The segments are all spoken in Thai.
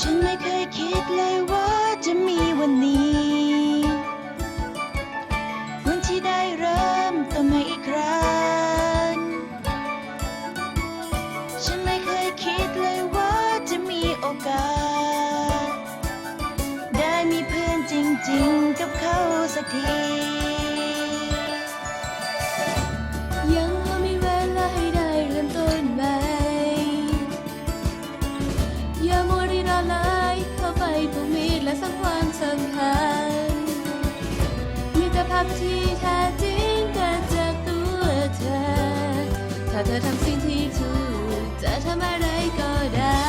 ฉันไม่เคยคิดเลยว่าจะมีวันนี้ วันที่ได้เริ่มต้นใหม่อีกครั้ง ฉันไม่เคยคิดเลยว่าจะมีโอกาส ได้มีเพื่อนจริงๆกับเขาสักที ยัง ภาพที่แท้จริงเกิดจากตัวเธอ ถ้าเธอทำสิ่งที่ถูกจะทำอะไรก็ได้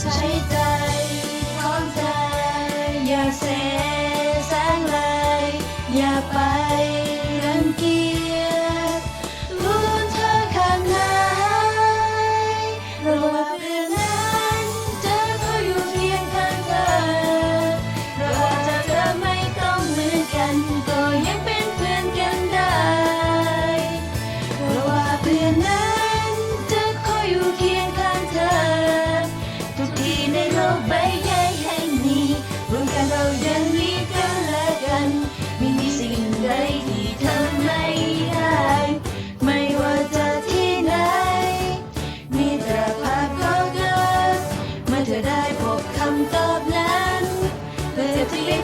ใช้ใจของเธออย่าเสแสร้งเลย อย่าไป to be.